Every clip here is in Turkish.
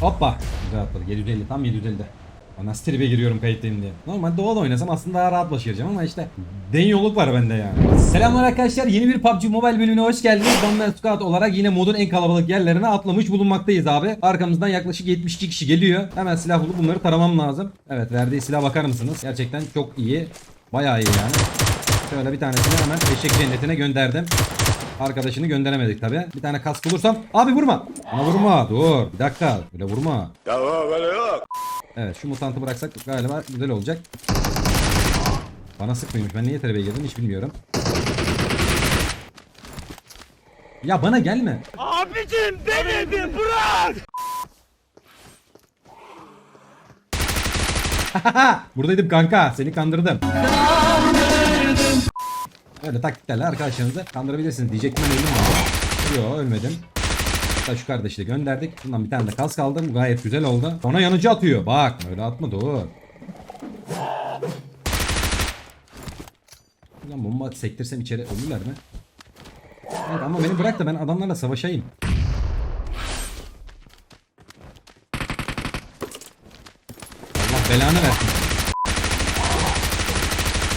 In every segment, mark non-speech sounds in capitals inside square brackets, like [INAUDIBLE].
Hoppa. Güzel atladık. 750 tam 750'de. Ya Nasıl tribe giriyorum kayıttayım diye. Normalde doğal oynasam aslında daha rahat başaracağım ama işte deniyorluk var bende yani. Selamlar arkadaşlar. Yeni bir PUBG Mobile bölümüne hoş geldiniz. Donman Squad olarak yine modun en kalabalık yerlerine atlamış bulunmaktayız abi. Arkamızdan yaklaşık 72 kişi geliyor. Hemen silah bulup bunları taramam lazım. Evet verdiği silah bakar mısınız? Gerçekten çok iyi. Bayağı iyi yani. Şöyle bir tanesini hemen eşek cennetine gönderdim. Arkadaşını gönderemedik tabi. Bir tane kask bulursam. Abi vurma. Bana vurma. Dur. Bir dakika. Böyle vurma. Tamam böyle yok. Evet şu mutantı bıraksak galiba güzel olacak. Bana sıkmıyormuş. Ben niye terapiye girdim hiç bilmiyorum. Ya bana gelme. Abicim beni bir bırak. [LAUGHS] Buradaydım kanka. Seni kandırdım. Öyle taktiklerle arkadaşlarınızı kandırabilirsiniz diyecektim öldüm ama. Yok ölmedim. Hatta şu kardeşi de gönderdik. Bundan bir tane de kas kaldım. Gayet güzel oldu. Sonra yanıcı atıyor. Bak öyle atma dur. Lan bomba sektirsem içeri ölürler mi? Evet ama beni bırak da ben adamlarla savaşayım. Allah belanı versin.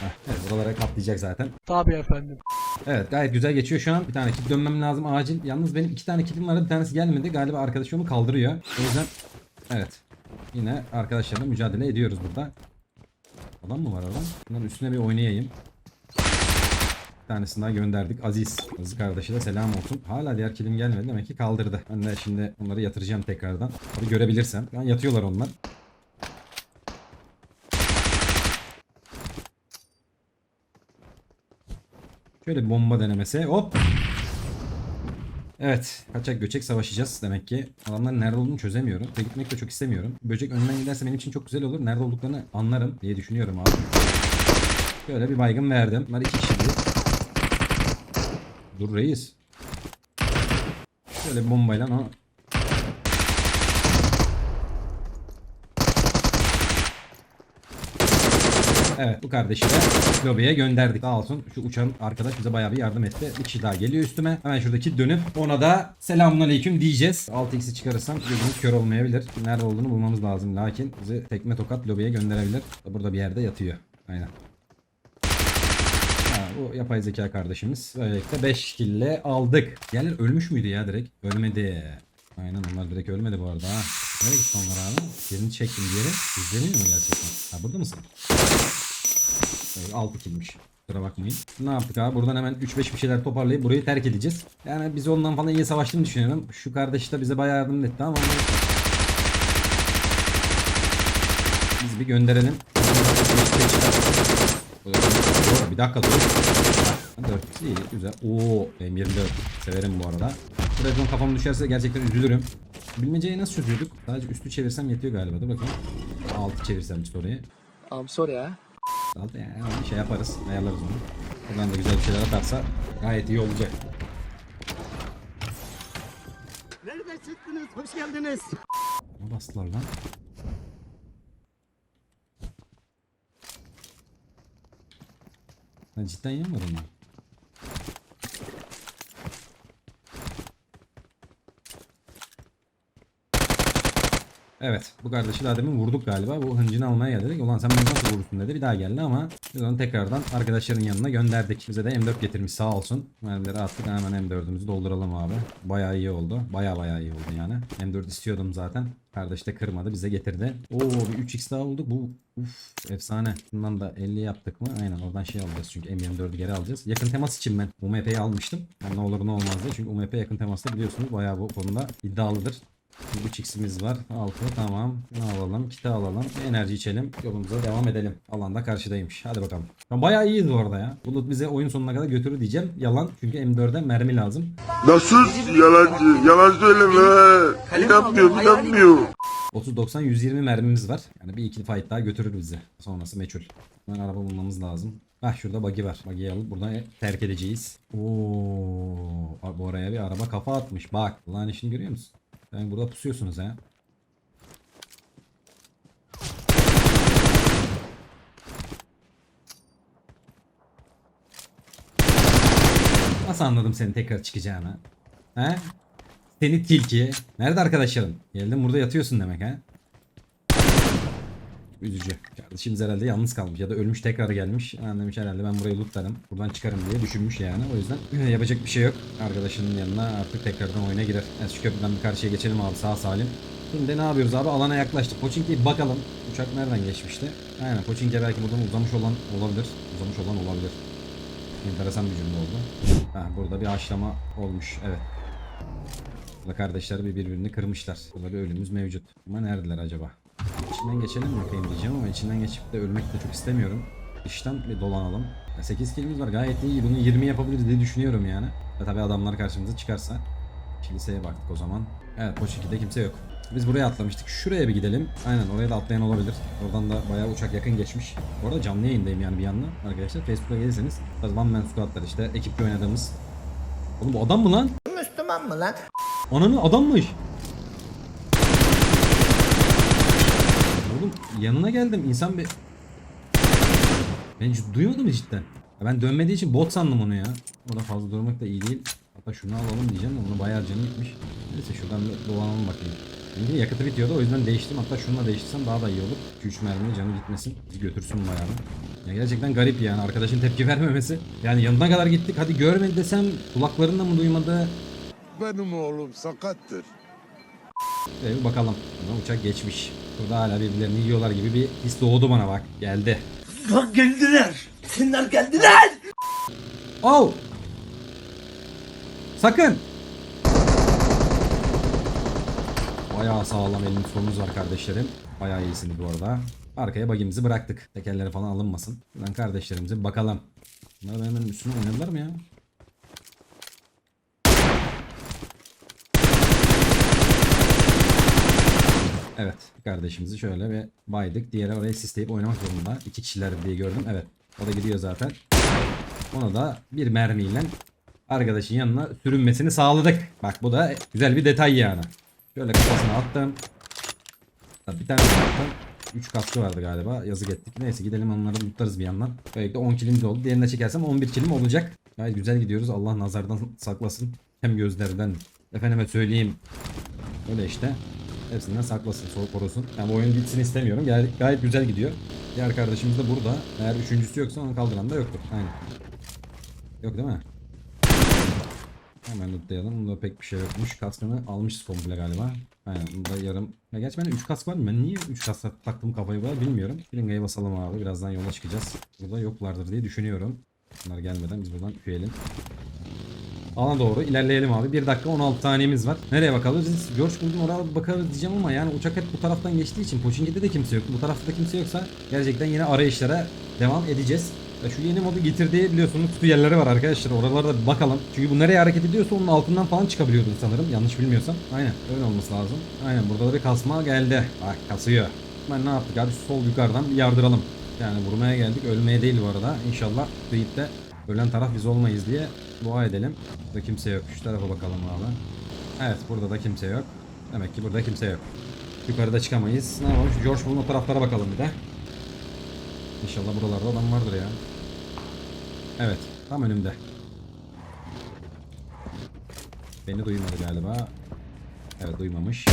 Heh, Evet buralara katlayacak zaten. Tabii efendim. Evet gayet güzel geçiyor şu an. Bir tane kit dönmem lazım acil. Yalnız benim iki tane kitim vardı bir tanesi gelmedi. Galiba arkadaş onu kaldırıyor. O yüzden evet. Yine arkadaşlarla mücadele ediyoruz burada. Adam mı var orada? Bunların üstüne bir oynayayım. Bir tanesini daha gönderdik. Aziz. Aziz kardeşi de selam olsun. Hala diğer kilim gelmedi. Demek ki kaldırdı. Ben de şimdi onları yatıracağım tekrardan. Tabii görebilirsem. An yatıyorlar onlar. Şöyle bir bomba denemesi. Hop. Evet. Kaçak göçek savaşacağız demek ki. Adamların nerede olduğunu çözemiyorum. Ve gitmek de çok istemiyorum. Böcek önden giderse benim için çok güzel olur. Nerede olduklarını anlarım diye düşünüyorum abi. Şöyle bir baygın verdim. Bunlar iki kişi değil. Dur reis. Şöyle bir bombayla o Evet bu kardeşi de lobiye gönderdik. Sağ olsun şu uçan arkadaş bize bayağı bir yardım etti. Bir kişi daha geliyor üstüme. Hemen şuradaki dönüp ona da selamünaleyküm diyeceğiz. 6x'i çıkarırsam gözümüz kör olmayabilir. Nerede olduğunu bulmamız lazım. Lakin bizi tekme tokat lobiye gönderebilir. Burada bir yerde yatıyor. Aynen. Bu yapay zeka kardeşimiz. Böylelikle 5 kille aldık. Diğerler ölmüş müydü ya direkt? Ölmedi. Aynen onlar direkt ölmedi bu arada ha. Nereye gitti onlar abi? Yerini çektim geri. İzleniyor mu gerçekten? Ha burada mısın? Evet, 6 kilmiş. Kusura bakmayın. Ne yaptık abi? Buradan hemen 3-5 bir şeyler toparlayıp burayı terk edeceğiz. Yani biz ondan falan iyi savaştığını düşünüyorum. Şu kardeş de bize bayağı yardım etti ama biz bir gönderelim. Bir dakika dur. 4 iyi güzel. Oo M24 severim bu arada. Trabzon kafam düşerse gerçekten üzülürüm. Bilmeceyi nasıl çözüyorduk? Sadece üstü çevirsem yetiyor galiba. Dur bakayım. Altı çevirsem işte oraya. I'm sorry ha. Altı yani bir şey yaparız. Ayarlarız onu. Buradan da güzel bir şeyler atarsa gayet iyi olacak. Nereden çıktınız? Hoş geldiniz. Ne bastılar lan? Lan cidden yemedim mi? Evet bu kardeşi daha demin vurduk galiba. Bu hıncını almaya geldik. Ulan sen beni nasıl vurursun dedi. Bir daha geldi ama biz onu tekrardan arkadaşların yanına gönderdik. Bize de M4 getirmiş sağ olsun. Mermileri attık hemen M4'ümüzü dolduralım abi. Bayağı iyi oldu. Bayağı bayağı iyi oldu yani. M4 istiyordum zaten. Kardeş de kırmadı bize getirdi. Oo bir 3x daha oldu. Bu uf efsane. Bundan da 50 yaptık mı? Aynen oradan şey alacağız çünkü M24'ü geri alacağız. Yakın temas için ben UMP'yi almıştım. Yani ne olur ne olmaz diye. Çünkü UMP yakın temasta biliyorsunuz bayağı bu konuda iddialıdır. 3x'imiz var. 6 tamam. Ne alalım? Kiti alalım. Enerji içelim. Yolumuza devam edelim. Alanda karşıdaymış. Hadi bakalım. Ya bayağı iyiyiz bu arada ya. Bulut bize oyun sonuna kadar götürür diyeceğim. Yalan. Çünkü M4'e mermi lazım. Nasıl yalancı? Yalan söyleme. İnanmıyor, inanmıyor. 30 90 120 mermimiz var. Yani bir ikili fight daha götürür bizi. Sonrası meçhul. Hemen araba bulmamız lazım. Hah şurada buggy var. Buggy'yi alıp buradan terk edeceğiz. Oo, bu oraya bir araba kafa atmış. Bak. Ulan işini görüyor musun? Yani burada pusuyorsunuz ha. Nasıl anladım senin tekrar çıkacağını? He? Seni tilki. Nerede arkadaşlarım? Geldin burada yatıyorsun demek ha. Üzücü. Kardeşimiz herhalde yalnız kalmış ya da ölmüş tekrar gelmiş. Yani demiş herhalde ben burayı lootlarım. Buradan çıkarım diye düşünmüş yani. O yüzden [CLEARS THROAT] yapacak bir şey yok. Arkadaşının yanına artık tekrardan oyuna girer. Evet, şu köprüden bir karşıya geçelim abi sağ salim. Şimdi ne yapıyoruz abi? Alana yaklaştık. Pochinki'ye bakalım. Uçak nereden geçmişti? Aynen Pochinki belki buradan uzamış olan olabilir. Uzamış olan olabilir. Enteresan bir cümle oldu. Ha, burada bir haşlama olmuş. Evet. Burada kardeşler bir birbirini kırmışlar. Burada bir ölümümüz mevcut. Ama neredeler acaba? İçinden geçelim mi bakayım diyeceğim ama içinden geçip de ölmek de çok istemiyorum. Dıştan bir dolanalım. Ya 8 kilimiz var gayet iyi. Bunu 20 yapabiliriz diye düşünüyorum yani. Ve tabi adamlar karşımıza çıkarsa. Kiliseye baktık o zaman. Evet Poçiki'de kimse yok. Biz buraya atlamıştık. Şuraya bir gidelim. Aynen oraya da atlayan olabilir. Oradan da bayağı uçak yakın geçmiş. Bu arada canlı yayındayım yani bir yandan. Arkadaşlar Facebook'a gelirseniz. One Man Squad'lar işte ekiple oynadığımız. Oğlum bu adam mı lan? Müslüman mı lan? Ananı adammış. Oğlum yanına geldim insan bir... Ben hiç duymadım cidden. Ben dönmediği için bot sandım onu ya. O da fazla durmak da iyi değil. Hatta şunu alalım diyeceğim de onun bayağı canı gitmiş. Neyse şuradan bir dolanalım bakayım. Çünkü yakıtı bitiyordu o yüzden değiştim. Hatta şununla değiştirsem daha da iyi olur. 2-3 mermi canı gitmesin. Bizi götürsün bayağı. Ya gerçekten garip yani arkadaşın tepki [LAUGHS] vermemesi. Yani yanına kadar gittik hadi görmedi desem kulaklarında mı duymadı Benim oğlum sakattır. Ve bir bakalım. Buna uçak geçmiş. Burada hala birbirlerini yiyorlar gibi bir his doğdu bana bak. Geldi. Bak geldiler. Sinler geldiler. Oh! Sakın! Bayağı sağlam elimiz solumuz var kardeşlerim. Bayağı iyisiniz bu arada. Arkaya bagimizi bıraktık. Tekerleri falan alınmasın. Buradan kardeşlerimize bakalım. Bunlar benim üstüne oynadılar mı ya? Evet kardeşimizi şöyle bir baydık. Diğeri oraya sisleyip oynamak zorunda. İki kişiler diye gördüm. Evet. O da gidiyor zaten. Onu da bir mermiyle arkadaşın yanına sürünmesini sağladık. Bak bu da güzel bir detay yani. Şöyle kafasına attım. Bir tane attım. 3 kaskı vardı galiba. Yazık ettik. Neyse gidelim onları tutarız bir yandan. Böylelikle 10 kilimiz oldu. Diğerine çekersem 11 kilim olacak. Gayet güzel gidiyoruz. Allah nazardan saklasın. Hem gözlerden. Efendime söyleyeyim. Öyle işte. Hepsinden saklasın, soğuk korusun. Yani bu oyun bitsin istemiyorum. Gayet, gayet güzel gidiyor. Diğer kardeşimiz de burada. Eğer üçüncüsü yoksa onu kaldıran da yoktur. Aynen. Yok değil mi? Hemen lootlayalım. Bunda pek bir şey yokmuş. Kaskını almışız komple galiba. Aynen. Bunda yarım. Ya gerçi bende 3 kask var mı? Ben niye 3 kask taktım kafayı böyle bilmiyorum. Pilinga'yı basalım abi. Birazdan yola çıkacağız. Burada yoklardır diye düşünüyorum. Bunlar gelmeden biz buradan üyelim. Alana doğru ilerleyelim abi. 1 dakika 16 saniyemiz var. Nereye bakalım? Biz George buldum oraya bakarız diyeceğim ama yani uçak hep bu taraftan geçtiği için Pochinki'de de kimse yok. Bu tarafta da kimse yoksa gerçekten yine arayışlara devam edeceğiz. Ya şu yeni modu getirdiği biliyorsunuz kutu yerleri var arkadaşlar. Oralarda bir bakalım. Çünkü bu nereye hareket ediyorsa onun altından falan çıkabiliyordun sanırım. Yanlış bilmiyorsam. Aynen öyle olması lazım. Aynen burada da bir kasma geldi. Bak kasıyor. Ben ne yaptık abi sol yukarıdan yardıralım. Yani vurmaya geldik. Ölmeye değil bu arada. İnşallah Kıyıp'te ölen taraf biz olmayız diye dua edelim. Burada kimse yok. Şu tarafa bakalım abi. Evet burada da kimse yok. Demek ki burada kimse yok. Yukarıda çıkamayız. Ne? Şu George Bull'un o taraflara bakalım bir de. İnşallah buralarda adam vardır ya. Evet. Tam önümde. Beni duymadı galiba. Evet duymamış.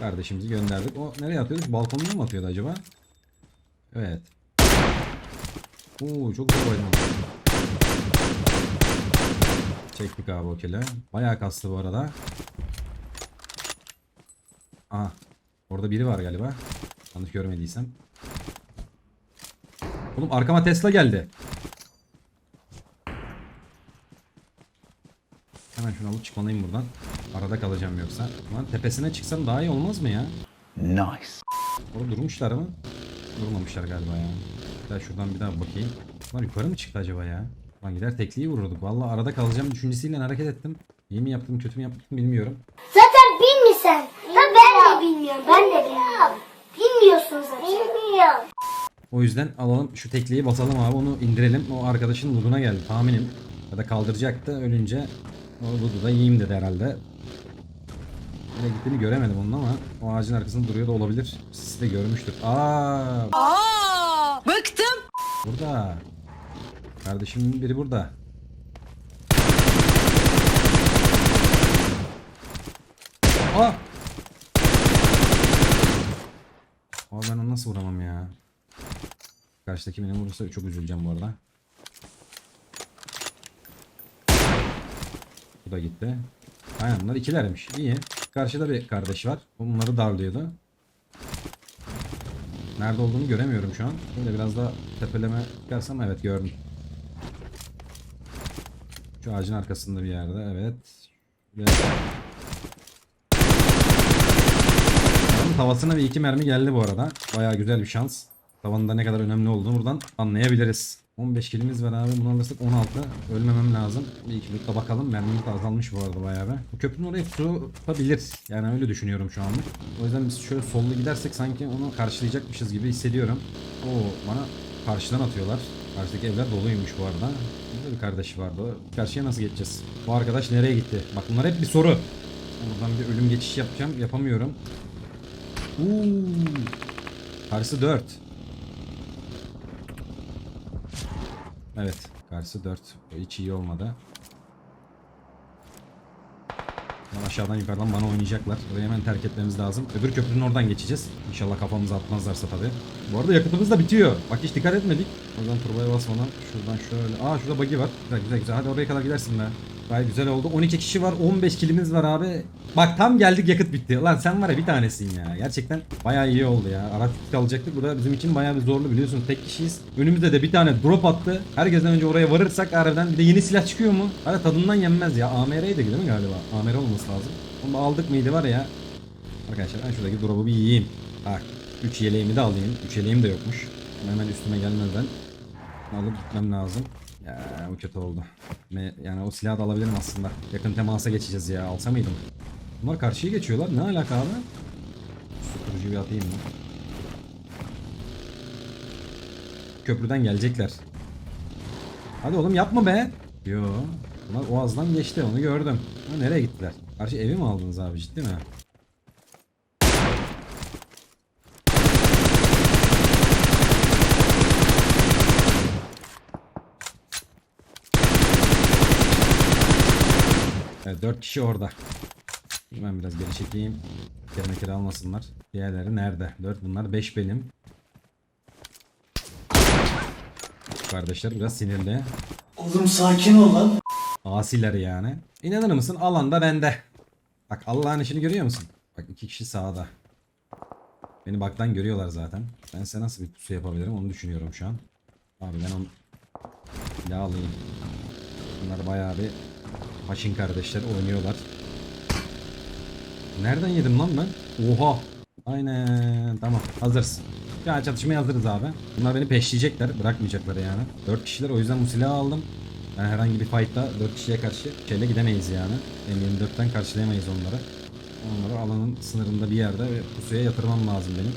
Kardeşimizi gönderdik. O nereye atıyordu? Balkonuna mı atıyordu acaba? Evet. Oo çok güzel oynadı. Çektik abi o kele. Bayağı kastı bu arada. Aha. Orada biri var galiba. Yanlış görmediysem. Oğlum arkama Tesla geldi. Hemen şunu alıp çıkmalıyım buradan. Arada kalacağım yoksa. Lan tepesine çıksam daha iyi olmaz mı ya? Nice. Orada durmuşlar mı? Durmamışlar galiba ya. Daha şuradan bir daha bakayım. Lan yukarı mı çıktı acaba ya? Lan gider tekliği vururduk. Vallahi arada kalacağım düşüncesiyle hareket ettim. İyi mi yaptım kötü mü yaptım bilmiyorum. Zaten bilmiyorsun. Da ben de bilmiyorum. Ben de bilmiyorum. Bilmiyorsun zaten. Bilmiyorum. O yüzden alalım şu tekliği basalım abi onu indirelim. O arkadaşın luduna geldi tahminim. Ya da kaldıracaktı ölünce o ludu da yiyeyim dedi herhalde. Nereye gittiğini göremedim onun ama o ağacın arkasında duruyor da olabilir. Siz de görmüştür. Aa! Aa, bıktım. Burada. Kardeşimin biri burada. Aa! Abi ben onu nasıl vuramam ya? Karşıdaki beni vurursa çok üzüleceğim bu arada. Bu da gitti. Aynen bunlar ikilermiş. İyi. Karşıda bir kardeş var. Bunları darlıyordu. Nerede olduğunu göremiyorum şu an. Böyle biraz da tepeleme çıkarsam evet gördüm. Şu ağacın arkasında bir yerde evet. Ve... Adamın tavasına bir iki mermi geldi bu arada. Baya güzel bir şans. Tavanın da ne kadar önemli olduğunu buradan anlayabiliriz. 15 kilimiz var abi. Bunu alırsak 16. Ölmemem lazım. Bir iki lütfen bakalım. Mermimiz de azalmış bu arada bayağı be. Bu köprünün oraya tutabilir. Yani öyle düşünüyorum şu anlık. O yüzden biz şöyle sollu gidersek sanki onu karşılayacakmışız gibi hissediyorum. Oo bana karşıdan atıyorlar. Karşıdaki evler doluymuş bu arada. Burada bir kardeşi vardı. Karşıya nasıl geçeceğiz? Bu arkadaş nereye gitti? Bak bunlar hep bir soru. Buradan bir ölüm geçiş yapacağım. Yapamıyorum. Uuu. Karşısı 4. Evet. Karşısı 4. O hiç iyi olmadı. Lan aşağıdan yukarıdan bana oynayacaklar. Orayı hemen terk etmemiz lazım. Öbür köprünün oradan geçeceğiz. İnşallah kafamıza atmazlarsa tabii. Bu arada yakıtımız da bitiyor. Bak hiç dikkat etmedik. O yüzden turboya basmadan şuradan şöyle. Aa şurada buggy var. Güzel güzel güzel. Hadi oraya kadar gidersin be. Gayet güzel oldu. 12 kişi var. 15 kilimiz var abi. Bak tam geldik yakıt bitti. Lan sen var ya bir tanesin ya. Gerçekten bayağı iyi oldu ya. Araç bitti alacaktık. Bu da bizim için bayağı bir zorlu biliyorsun. Tek kişiyiz. Önümüzde de bir tane drop attı. Herkesten önce oraya varırsak harbiden bir de yeni silah çıkıyor mu? Hadi tadından yenmez ya. AMR'ydi değil mi galiba? AMR olması lazım. Onu aldık mıydı var ya. Arkadaşlar ben şuradaki drop'u bir yiyeyim. Bak 3 yeleğimi de alayım. 3 yeleğim de yokmuş. Hemen üstüme gelmeden alıp gitmem lazım. Ya bu kötü oldu. Yani o silahı da alabilirim aslında. Yakın temasa geçeceğiz ya. Alsa mıydım? Bunlar karşıya geçiyorlar. Ne alaka abi? Susturucuyu atayım mı? Köprüden gelecekler. Hadi oğlum yapma be. Yo. Bunlar Oğaz'dan geçti onu gördüm. Ha, nereye gittiler? Karşı evi mi aldınız abi ciddi mi? 4 kişi orada. Ben biraz geri çekeyim. Kere almasınlar. Diğerleri nerede? 4 bunlar 5 benim. Kardeşler biraz sinirli. Oğlum sakin ol lan. Asiler yani. İnanır mısın? Alanda bende. Bak Allah'ın işini görüyor musun? Bak iki kişi sağda. Beni baktan görüyorlar zaten. Ben size nasıl bir pusu yapabilirim onu düşünüyorum şu an. Abi ben onu silah alayım. Bunlar bayağı bir haşin kardeşler oynuyorlar. Nereden yedim lan ben? Oha. Aynen tamam hazırız. Ya çatışmaya hazırız abi. Bunlar beni peşleyecekler bırakmayacaklar yani. 4 kişiler o yüzden bu silahı aldım. Ben herhangi bir fight'ta 4 kişiye karşı şeyle gidemeyiz yani. M24'ten karşılayamayız onları. Onları alanın sınırında bir yerde ve pusuya yatırmam lazım benim.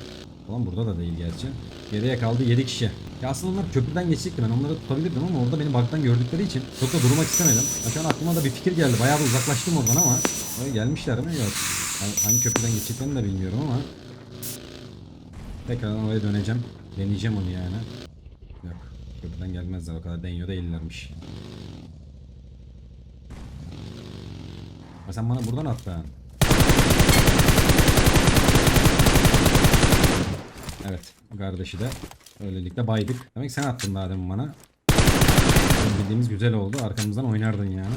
Ulan burada da değil gerçi. Geriye kaldı 7 kişi. Ya aslında onlar köprüden geçecekti ben onları tutabilirdim ama orada beni baktan gördükleri için çok da durmak istemedim. Ya şu an aklıma da bir fikir geldi. Bayağı da uzaklaştım oradan ama. Oraya gelmişler mi? Yok. Yani hangi köprüden geçeceklerini de bilmiyorum ama. Tekrardan oraya döneceğim. Deneyeceğim onu yani. Yok. Köprüden gelmezler o kadar deniyor değillermiş. Ha sen bana buradan at ben. Evet. bu Kardeşi de öylelikle baydık. Demek sen attın daha demin bana. Bildiğimiz güzel oldu. Arkamızdan oynardın yani.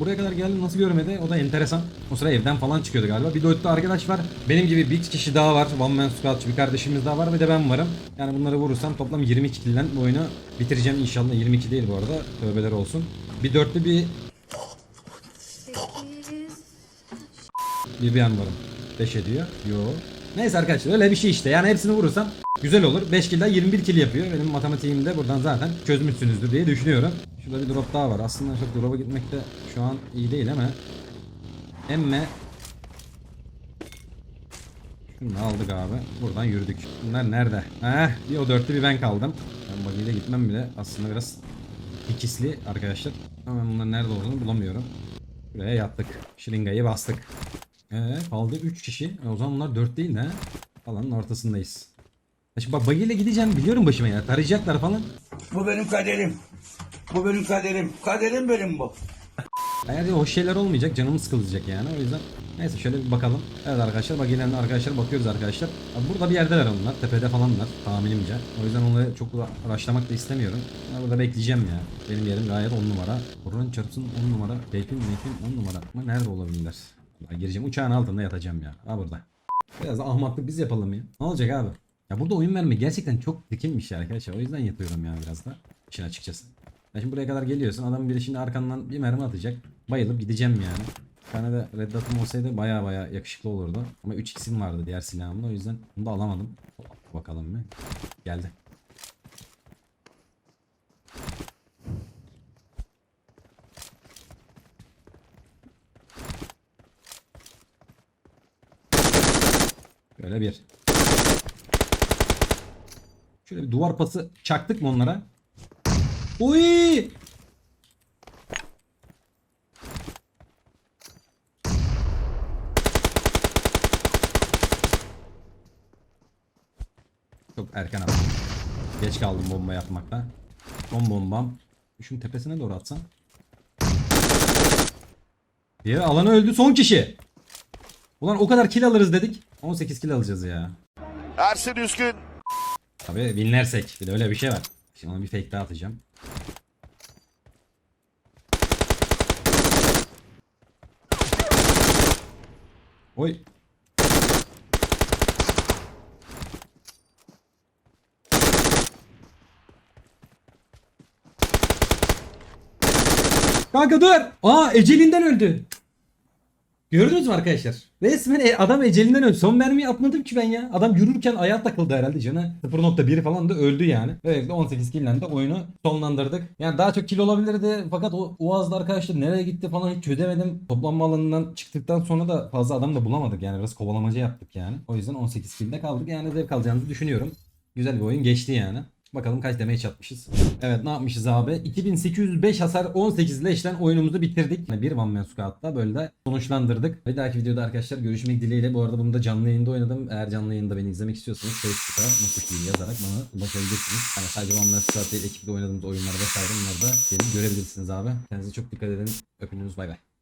Buraya kadar geldi nasıl görmedi? O da enteresan. O sıra evden falan çıkıyordu galiba. Bir de arkadaş var. Benim gibi bir kişi daha var. One man squadçı bir kardeşimiz daha var. Bir de ben varım. Yani bunları vurursam toplam 22 kilden bu oyunu bitireceğim inşallah. 22 değil bu arada. Tövbeler olsun. Bir dörtlü bir Bir bir varım. 5 ediyor. Yo. Neyse arkadaşlar öyle bir şey işte. Yani hepsini vurursam güzel olur. 5 kilden 21 kill yapıyor. Benim matematiğimde buradan zaten çözmüşsünüzdür diye düşünüyorum. Şurada bir drop daha var. Aslında çok drop'a gitmek de şu an iyi değil ama emme şunu aldık abi. Buradan yürüdük. Bunlar nerede? Heh, bir o dörtlü bir ben kaldım. Ben buggy'yle gitmem bile aslında biraz ikisli arkadaşlar. Ama ben bunların nerede olduğunu bulamıyorum. Buraya yattık. Şırıngayı bastık. Ee, kaldı 3 kişi. E, o zaman bunlar 4 değil ne? Alanın ortasındayız. Ya Şimdi bak buggy ile gideceğim biliyorum başıma ya. Tarayacaklar falan. Bu benim kaderim. Bu benim kaderim. Kaderim benim bu. Eğer hoş şeyler olmayacak canımız sıkılacak yani o yüzden neyse şöyle bir bakalım. Evet arkadaşlar bak yine arkadaşlar bakıyoruz arkadaşlar. Abi burada bir yerdeler onlar tepede falanlar tahminimce. O yüzden onları çok araştırmak da istemiyorum. Ben burada bekleyeceğim ya. Benim yerim gayet 10 numara. Kur'an çarpsın 10 numara. Beypin meypin 10 numara. Ama nerede olabilirler? Vallahi gireceğim uçağın altında yatacağım ya. Ha burada. Biraz ahmaklık biz yapalım ya. Ne olacak abi? Ya burada oyun verme gerçekten çok dikilmiş ya arkadaşlar. O yüzden yatıyorum ya biraz da. İşin açıkçası. Ya şimdi buraya kadar geliyorsun. Adam biri şimdi arkandan bir mermi atacak. Bayılıp gideceğim yani. Bir tane de Red Dot'um olsaydı baya baya yakışıklı olurdu. Ama 3x'im vardı diğer silahımda. O yüzden bunu da alamadım. Bakalım bir. Geldi. Böyle bir. Şöyle bir duvar pası çaktık mı onlara? Uy! Çok erken attım. Geç kaldım bomba yapmakta. Son bombam. Şunun tepesine doğru atsam. Diğer alanı öldü son kişi. Ulan o kadar kill alırız dedik. 18 kill alacağız ya. Ersin Üskün. Tabii winlersek. Bir de öyle bir şey var. Şimdi ona bir fake daha atacağım. Oy. Kanka dur. Aa ecelinden öldü. Gördünüz mü arkadaşlar? Resmen e- adam ecelinden öldü. Son mermiyi atmadım ki ben ya. Adam yürürken ayağa takıldı herhalde canı. 0.1 falan da öldü yani. Böylelikle 18 kill de oyunu sonlandırdık. Yani daha çok kill olabilirdi. Fakat o Uaz'da arkadaşlar nereye gitti falan hiç çözemedim. Toplanma alanından çıktıktan sonra da fazla adam da bulamadık yani. Biraz kovalamaca yaptık yani. O yüzden 18 kill'de kaldık. Yani zevk alacağınızı düşünüyorum. Güzel bir oyun geçti yani. Bakalım kaç damage atmışız. Evet ne yapmışız abi? 2805 hasar 18 leşten oyunumuzu bitirdik. Bir One Man Squad'da böyle de sonuçlandırdık. Bir dahaki videoda arkadaşlar görüşmek dileğiyle. Bu arada bunu da canlı yayında oynadım. Eğer canlı yayında beni izlemek istiyorsanız Facebook'a Mutlu yazarak bana ulaşabilirsiniz. Yani sadece One Man Squad değil ekiple oynadığımız oyunlar vesaire bunları da görebilirsiniz abi. Kendinize çok dikkat edin. Öpünüz bay bay.